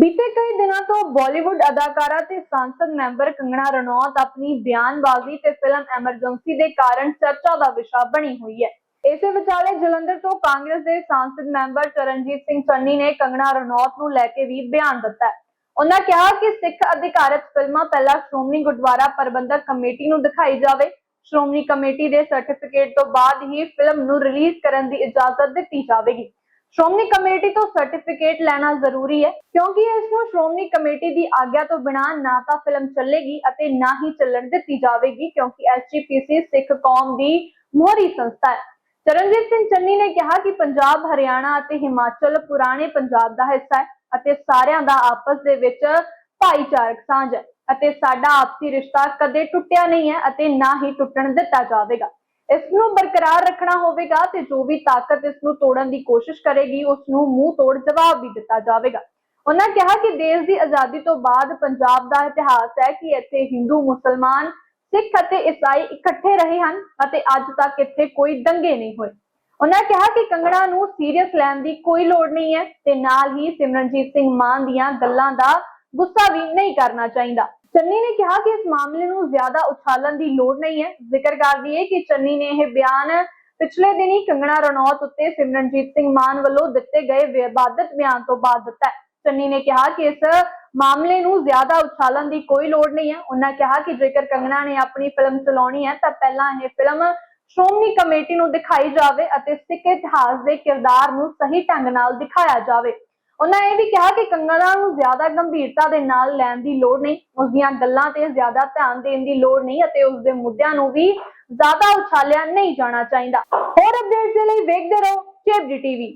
ਬੀਤੇ ਕਈ ਦਿਨਾਂ ਤੋਂ ਬਾਲੀਵੁੱਡ ਅਦਾਕਾਰਾ ਤੇ ਸੰਸਦ ਮੈਂਬਰ ਕੰਗਣਾ ਰਣੌਤ ਆਪਣੀ ਬਿਆਨਬਾਜ਼ੀ ਤੇ ਫਿਲਮ ਐਮਰਜੈਂਸੀ ਦੇ ਕਾਰਨ ਚਰਚਾ ਦਾ ਵਿਸ਼ਾ ਬਣੀ ਹੋਈ ਹੈ। ਇਸੇ ਵਿਚਾਲੇ ਜਲੰਧਰ ਤੋਂ ਕਾਂਗਰਸ ਦੇ ਸੰਸਦ ਮੈਂਬਰ ਚਰਨਜੀਤ ਸਿੰਘ ਚੰਨੀ ਨੇ ਕੰਗਣਾ ਰਣੌਤ ਨੂੰ ਲੈ ਕੇ ਵੀ ਬਿਆਨ ਦਿੱਤਾ। ਉਹਨਾਂ ਕਿਹਾ ਕਿ ਸਿੱਖ ਅਧਿਕਾਰਤ ਫਿਲਮਾਂ ਪਹਿਲਾਂ ਸ਼੍ਰੋਮਣੀ ਗੁਰਦੁਆਰਾ ਪ੍ਰਬੰਧਕ ਕਮੇਟੀ ਨੂੰ ਦਿਖਾਈ ਜਾਵੇ। ਸ਼੍ਰੋਮਣੀ ਕਮੇਟੀ ਦੇ ਸਰਟੀਫਿਕੇਟ ਤੋਂ ਬਾਅਦ ਹੀ ਫਿਲਮ ਨੂੰ ਰਿਲੀਜ਼ ਕਰਨ ਦੀ ਇਜਾਜ਼ਤ ਦਿੱਤੀ ਜਾਵੇਗੀ। ਸ਼੍ਰੋਮਣੀ ਕਮੇਟੀ ਤੋਂ ਸਰਟੀਫਿਕੇਟ ਲੈਣਾ ਜ਼ਰੂਰੀ ਹੈ, ਕਿਉਂਕਿ ਇਸ ਨੂੰ ਸ਼੍ਰੋਮਣੀ ਕਮੇਟੀ ਦੀ ਆਗਿਆ ਤੋਂ ਬਿਨਾਂ ਨਾ ਤਾਂ ਫਿਲਮ ਚੱਲੇਗੀ ਅਤੇ ਨਾ ਹੀ ਚੱਲਣ ਦਿੱਤੀ ਜਾਵੇਗੀ, ਕਿਉਂਕਿ ਐਸਜੀਪੀਸੀ ਸਿੱਖ ਕੌਮ ਦੀ ਮੋਹਰੀ ਸੰਸਥਾ ਹੈ। ਚਰਨਜੀਤ ਸਿੰਘ ਚੰਨੀ ਨੇ ਕਿਹਾ ਕਿ ਪੰਜਾਬ, ਹਰਿਆਣਾ ਅਤੇ ਹਿਮਾਚਲ ਪੁਰਾਣੇ ਪੰਜਾਬ ਦਾ ਹਿੱਸਾ ਹੈ ਅਤੇ ਸਾਰਿਆਂ ਦਾ ਆਪਸ ਦੇ ਵਿੱਚ ਭਾਈਚਾਰਕ ਸਾਂਝ ਹੈ ਅਤੇ ਸਾਡਾ ਆਪਸੀ ਰਿਸ਼ਤਾ ਕਦੇ ਟੁੱਟਿਆ ਨਹੀਂ ਹੈ ਅਤੇ ਨਾ ਹੀ ਟੁੱਟਣ ਦਿੱਤਾ ਜਾਵੇਗਾ। ਇਸ ਨੂੰ ਬਰਕਰਾਰ ਰੱਖਣਾ ਹੋਵੇਗਾ ਤੇ ਜੋ ਵੀ ਤਾਕਤ ਇਸ ਨੂੰ ਤੋੜਨ ਦੀ ਕੋਸ਼ਿਸ਼ ਕਰੇਗੀ ਉਸ ਨੂੰ ਮੂੰਹ ਤੋੜ ਜਵਾਬ ਵੀ ਦਿੱਤਾ ਜਾਵੇਗਾ। ਉਹਨਾਂ ਕਿਹਾ ਕਿ ਦੇਸ਼ ਦੀ ਆਜ਼ਾਦੀ ਤੋਂ ਬਾਅਦ ਪੰਜਾਬ ਦਾ ਇਤਿਹਾਸ ਹੈ ਕਿ ਇੱਥੇ ਹਿੰਦੂ, ਮੁਸਲਮਾਨ, ਸਿੱਖ ਅਤੇ ਈਸਾਈ ਇਕੱਠੇ ਰਹੇ ਹਨ ਅਤੇ ਅੱਜ ਤੱਕ ਇੱਥੇ ਕੋਈ ਦੰਗੇ ਨਹੀਂ ਹੋਏ। ਉਹਨਾਂ ਕਿਹਾ ਕਿ ਕੰਗਣਾ ਨੂੰ ਸੀਰੀਅਸ ਲੈਣ ਦੀ ਕੋਈ ਲੋੜ ਨਹੀਂ ਹੈ ਤੇ ਨਾਲ ਹੀ ਸਿਮਰਨਜੀਤ ਸਿੰਘ ਮਾਨ ਦੀਆਂ ਗੱਲਾਂ ਦਾ ਗੁੱਸਾ ਵੀ ਨਹੀਂ ਕਰਨਾ ਚਾਹੀਦਾ। ਚੰਨੀ ਨੇ ਕਿਹਾ ਕਿ ਇਸ ਮਾਮਲੇ ਨੂੰ ਜ਼ਿਆਦਾ ਉਛਾਲਣ ਦੀ ਲੋੜ ਨਹੀਂ ਹੈ। ਜ਼ਿਕਰ ਕਰ ਦਈਏ ਕਿ ਚੰਨੀ ਨੇ ਇਹ ਬਿਆਨ ਪਿਛਲੇ ਦਿਨੀ ਕੰਗਣਾ ਰਣੌਤ ਉੱਤੇ ਸਿਮਰਨਜੀਤ ਸਿੰਘ ਮਾਨ ਵੱਲੋਂ ਦਿੱਤੇ ਗਏ ਵਿਵਾਦਤ ਬਿਆਨ ਤੋਂ ਬਾਅਦ ਦਿੱਤਾ ਹੈ। ਚੰਨੀ ਨੇ ਕਿਹਾ ਕਿ ਇਸ ਮਾਮਲੇ ਨੂੰ ਜ਼ਿਆਦਾ ਉਛਾਲਣ ਦੀ ਕੋਈ ਲੋੜ ਨਹੀਂ ਹੈ। ਉਹਨਾਂ ਕਿਹਾ ਕਿ ਜੇਕਰ ਕੰਗਣਾ ਨੇ ਆਪਣੀ ਫਿਲਮ ਚਲਾਉਣੀ ਹੈ, ਤਾਂ ਪਹਿਲਾਂ ਇਹ ਫਿਲਮ ਸ਼੍ਰੋਮਣੀ ਕਮੇਟੀ ਨੂੰ ਦਿਖਾਈ ਜਾਵੇ ਅਤੇ ਸਿੱਖ ਇਤਿਹਾਸ ਦੇ ਕਿਰਦਾਰ ਨੂੰ ਸਹੀ ਢੰਗ ਨਾਲ ਦਿਖਾਇਆ ਜਾਵੇ। ਉਹਨਾਂ ਇਹ ਵੀ ਕਿਹਾ ਕਿ ਕੰਗਣਾ ਨੂੰ ਜ਼ਿਆਦਾ ਗੰਭੀਰਤਾ ਦੇ ਨਾਲ ਲੈਣ ਦੀ ਲੋੜ ਨਹੀਂ, ਉਸ ਦੀਆਂ ਗੱਲਾਂ ਤੇ ਜ਼ਿਆਦਾ ਧਿਆਨ ਦੇਣ ਦੀ ਲੋੜ ਨਹੀਂ ਅਤੇ ਉਸ ਦੇ ਮੁੱਦਿਆਂ ਨੂੰ ਵੀ ਜ਼ਿਆਦਾ ਉਛਾਲਿਆ ਨਹੀਂ ਜਾਣਾ ਚਾਹੀਦਾ। ਹੋਰ ਅਪਡੇਟਸ ਦੇ ਲਈ ਵੇਖਦੇ ਰਹੋ ਚੇਪਜੀ ਟੀਵੀ।